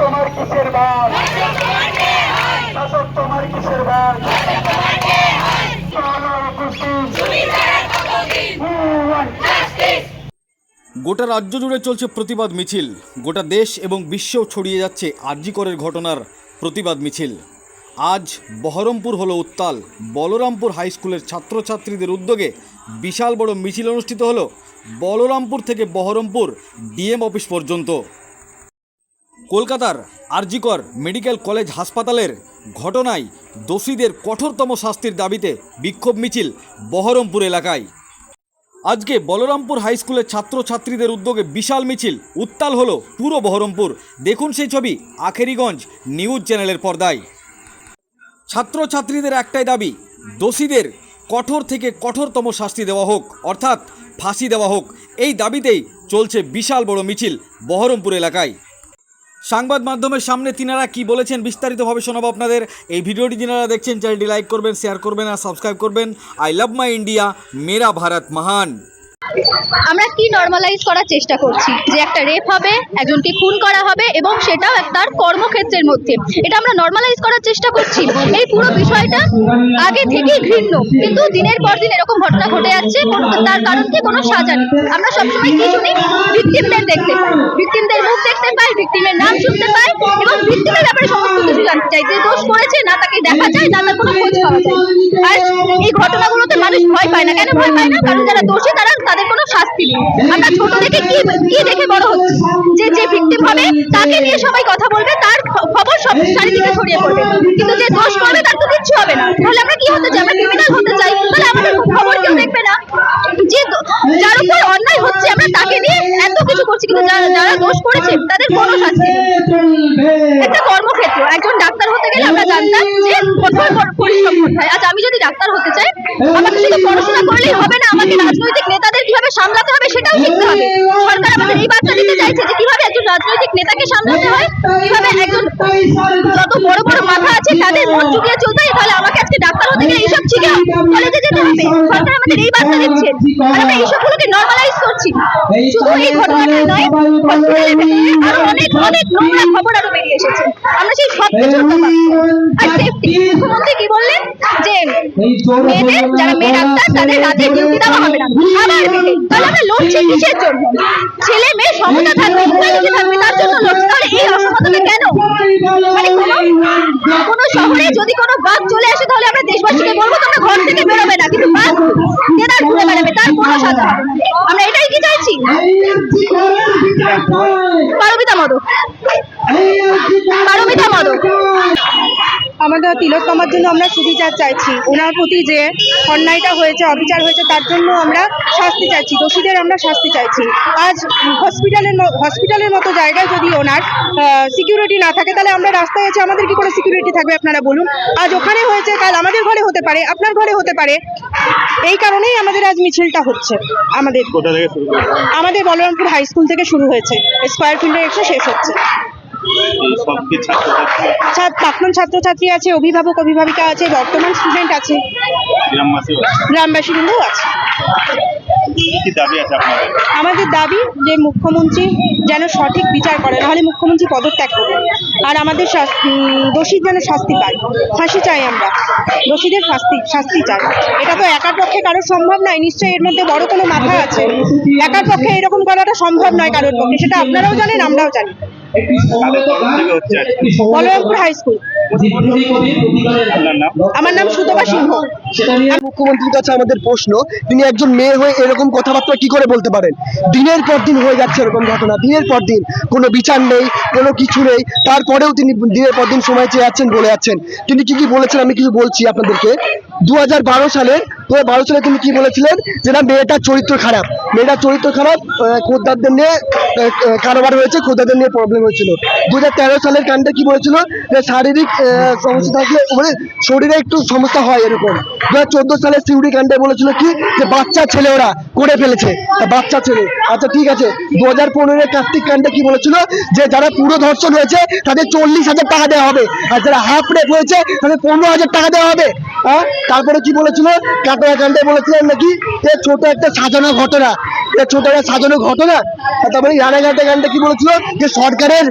তোমার কিসের বাস? শাসক তোমার কিসের বাস। গোটা রাজ্য জুড়ে চলছে প্রতিবাদ মিছিল। গোটা দেশ এবং বিশ্বেও ছড়িয়ে যাচ্ছে আরজিকরের ঘটনার প্রতিবাদ মিছিল। আজ বহরমপুর হলো উত্তাল। বলরামপুর হাই স্কুলের ছাত্রছাত্রীদের উদ্যোগে বিশাল বড় মিছিল অনুষ্ঠিত হলো বলরামপুর থেকে বহরমপুর ডিএম অফিস পর্যন্ত। কলকাতার আরজিকর মেডিকেল কলেজ হাসপাতালের ঘটনায় দোষীদের কঠোরতম শাস্তির দাবিতে বিক্ষোভ মিছিল বহরমপুর এলাকায়। আজকে বলরামপুর হাই স্কুলের ছাত্রছাত্রীদের উদ্যোগে বিশাল মিছিল উত্তাল হলো পুরো বহরমপুর। দেখুন সেই ছবি আখেরিগঞ্জ নিউজ চ্যানেলের পর্দায়। ছাত্রছাত্রীদের একটাই দাবি, দোষীদের কঠোর থেকে কঠোরতম শাস্তি দেওয়া হোক, অর্থাৎ ফাঁসি দেওয়া হোক। এই দাবিতেই চলছে বিশাল বড় মিছিল বহরমপুর এলাকায়। সংবাদ মাধ্যমের সামনে তিনারা কি বলেছেন বিস্তারিতভাবে শোনাবো আপনাদের। এই ভিডিওটি যিনারা দেখছেন, চ্যানেলটি লাইক করবেন শেয়ার করবেন আর সাবস্ক্রাইব করবেন। আই লাভ মাই ইন্ডিয়া মেরা ভারত মহান আমরা কি নর্মালাইজ করার চেষ্টা করছি? যে একটা রেপ হবে, একজনকে খুন করা হবে এবং সেটাও তার কর্মক্ষেত্রের মধ্যে। এটা আমরা নর্মালাইজ করার চেষ্টা করছি। এই পুরো বিষয়টা আগে থেকেই ঘৃণ্য। কিন্তু দিনের পর দিন এরকম ঘটনা ঘটে যাচ্ছে তার কারণ কি কোনো সাজা নেই। আমরা সবসময় কি শুনি ভিকটিমদের দেখতে পাই। ভিকটিমদের মুখ দেখতে পাই ভিকটিমের নাম শুনতে পাই এবং ভিকটিমের ব্যাপারে সমস্ত কিছু জানতে চাই যে দোষ করেছে, না তাকে দেখা যায়, না তার কোনো খোঁজ পাওয়া যায়। আর এই ঘটনাগুলোতে মানুষ ভয় পায় না। কেন ভয় পায় না? কারণ যারা দোষী, তারা তাদের কোনো শাস্তি নেই। আমরা ছোট থেকে কি কি দেখে বড় হচ্ছি? যে যে ভিকটিম হবে, তাকে নিয়ে সবাই কথা বলবে, তার খবর সব চারিদিকে ছড়িয়ে পড়বে। কিন্তু যে দোষ করবে তার তো কিচ্ছু হবে না। তাহলে আমরা কি হতে চাই? আমরা ক্রিমিনাল হতে চাই? তাহলে আমাদের খবর কেউ দেখবে না? যে যার উপর অন্যায় হচ্ছে, আমরা তাকে নিয়ে করছি কিন্তু যারা যারা দোষ করেছে তাদের কোনো শাস্তি একটা কর্মক্ষেত্র একজন ডাক্তার হতে গেলে আমরা জানতাম যে কঠোর পরিশ্রম করতে হয় আজ আমি যদি ডাক্তার হতে চাই আমাকে শুধু পড়াশোনা করলেই হবে না আমাকে রাজনৈতিক নেতাদের কীভাবে সামলাতে হবে সেটাও শিখতে হবে। সরকার আমাদের এই বার্তা দিতে চাইছে যে কীভাবে একজন রাজনৈতিক নেতাকে সামলাতে হয় কীভাবে একজন যত বড় তাদের মন চুকিয়ে চলতে হয় তাহলে আমাকে আজকে ডাক্তার হতে গেলে এইসব শিখে কলেজে যেতে হবে। সরকার আমাদের এই বার্তা দিচ্ছে। আর আমরা এইসবগুলোকে নর্মালাইজ করছি। শুধু এই ঘটনাটা নয় হসপিটালের ভেতরে আরও অনেক অনেক নোংরা খবর আরও বেরিয়ে এসেছে। আমরা সেই সব কিছু আর সেফটি মুখ্যমন্ত্রী কি বললেন? যে মেয়েদের যারা মেয়ে ডাক্তার তাদের রাতে ডিউটি দেওয়া হবে না। আবার তাহলে আমরা লড়ছি কিসের জন্য? ছেলে মেয়ে সমতা থাকবে থাকবে তার জন্য লড়ছি তাহলে এই অসমতাটা কেন? মানে যদি কোনো বাস চলে আসে তাহলে আমরা দেশবাসীকে বলব, তোমরা ঘর থেকে বেরোবে না। কিন্তু বাস দেদার ঘুরে বেড়াবে, তার কোনো সাজা আমরা এটাই কি চাইছি? পারবিতা মদক। পারবিতা মদক। আমাদের তিলোত্তমার জন্য আমরা সুবিচার চাইছি। ওনার প্রতি যে অন্যায়টা হয়েছে অবিচার হয়েছে তার জন্য আমরা শাস্তি চাইছি। দোষীদের আমরা শাস্তি চাইছি। আজ হসপিটালের হসপিটালের মতো জায়গায় যদি ওনার সিকিউরিটি না থাকে তাহলে আমরা রাস্তায় আছে আমাদের কি করে সিকিউরিটি থাকবে আপনারা বলুন? আজ ওখানে হয়েছে কাল আমাদের ঘরে হতে পারে আপনার ঘরে হতে পারে। এই কারণেই আমাদের আজ মিছিলটা হচ্ছে। আমাদের আমাদের বলরামপুর হাই স্কুল থেকে শুরু হয়েছে। স্কোয়ার ফিল্ডে এসে শেষ হচ্ছে। প্রাক্তন ছাত্রছাত্রী আছে অভিভাবক অভিভাবিকা আছে বর্তমান স্টুডেন্ট আছে। গ্রামবাসী বৃন্দও আছে। আমাদের দাবি যে মুখ্যমন্ত্রী যেন সঠিক বিচার করে নাহলে মুখ্যমন্ত্রী পদত্যাগ করবে। আর আমাদের দোষীর যেন শাস্তি পায়। ফাঁসি চাই আমরা। দোষীদের শাস্তি শাস্তি চাই। এটা তো একার পক্ষে কারোর সম্ভব নয় নিশ্চয়ই এর মধ্যে বড় কোনো মাথা আছে। একার পক্ষে এরকম করাটা সম্ভব নয় কারোর পক্ষে সেটা আপনারাও জানেন আমরাও জানি। কাদের তরফ থেকে হচ্ছে আজকে বলরামপুর হাই স্কুল আমার নাম সুতপা সিংহ। মুখ্যমন্ত্রীর কাছে আমাদের প্রশ্ন তিনি একজন মেয়ে হয়ে এরকম কথাবার্তা কি করে বলতে পারেন? দিনের পর দিন হয়ে যাচ্ছে এরকম ঘটনা দিনের পর দিন কোনো বিচার নেই কোনো কিছু নেই তারপরেও তিনি দিনের পর দিন সময় চেয়ে যাচ্ছেন বলে যাচ্ছেন তিনি কি কি বলেছেন আমি কিছু বলছি আপনাদেরকে। দু হাজার বারো সালে দু হাজার বারো সালে তিনি কি বলেছিলেন? যে না, মেয়েটার চরিত্র খারাপ। মেয়েটার চরিত্র খারাপ খোদ্দারদের নিয়ে কারোবার হয়েছে, খোদ্দারদের নিয়ে প্রবলেম হয়েছিল। দু হাজার তেরো সালের কাণ্ডে কি বলেছিল? যে শারীরিক সমস্যা থাকলে মানে শরীরে একটু সমস্যা হয় এরকম। দু হাজার চোদ্দ সালে সিউড়ি কাণ্ডে বলেছিল কি? যে বাচ্চা ছেলে ওরা করে ফেলেছে। বাচ্চা ছেলে। আচ্ছা ঠিক আছে। দু হাজার পনেরো কার্তিক কাণ্ডে কি বলেছিল? যে যারা পুরো ধর্ষণ হয়েছে, তাদের চল্লিশ হাজার টাকা দেওয়া হবে। আর যারা হাফ রেপ হয়েছে, তাদের পনেরো হাজার টাকা দেওয়া হবে। হ্যাঁ তারপরে কি বলেছিল? কাটোয়া কাণ্ডে বলেছিলেন নাকি যে ছোট একটা সাজানো ঘটনা ছোট একটা সাজানো ঘটনা? তারপরে রানাঘাটে গানটা কি বলেছিল? যে সরকারের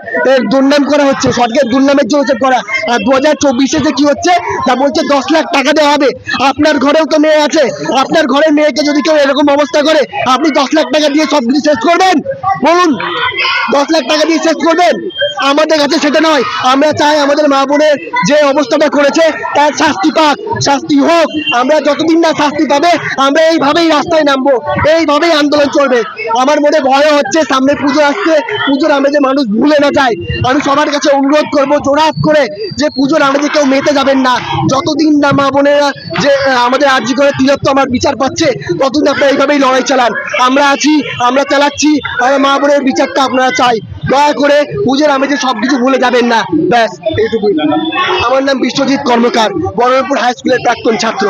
দুর্নাম করা হচ্ছে, সরকারের দুর্নামের জন্য সে করা। আর দু হাজার চব্বিশে যে কি হচ্ছে? তা বলছে দশ লাখ টাকা দেওয়া হবে। আপনার ঘরেও তো মেয়ে আছে। আপনার ঘরের মেয়েকে যদি কেউ এরকম অবস্থা করে, আপনি দশ লাখ টাকা দিয়ে সব কিছু শেষ করবেন? বলুন, দশ লাখ টাকা দিয়ে শেষ করবেন? আমাদের কাছে সেটা নয়। আমরা চাই আমাদের মা বোনের যে অবস্থাটা করেছে, তার শাস্তি পাক, শাস্তি হোক। আমরা যতদিন না শাস্তি পাবে, আমরা এইভাবেই রাস্তায় নামবো, এইভাবেই আন্দোলন চলবে। আমার মনে ভয় হচ্ছে, সামনে পুজো আসছে, পুজোর আমরা যে মানুষ ভুলে না যায়। আমি সবার কাছে অনুরোধ করব, জোরাত করে যে পুজোর আমরা যে কেউ মেতে যাবেন না। যতদিন না মা বোনেরা যে আমাদের আর্জি করে তিলত্ব আমার বিচার পাচ্ছে, ততদিন আপনারা এইভাবেই লড়াই চালান। আমরা আছি, আমরা চালাচ্ছি, আর মা বোনের বিচারটা আপনারা চাই। দয়া করে পুজোর আমেজে যে সবকিছু ভুলে যাবেন না। ব্যাস, এইটুকুই। আমার নাম বিশ্বজিৎ কর্মকার বহরমপুর হাই স্কুলের প্রাক্তন ছাত্র।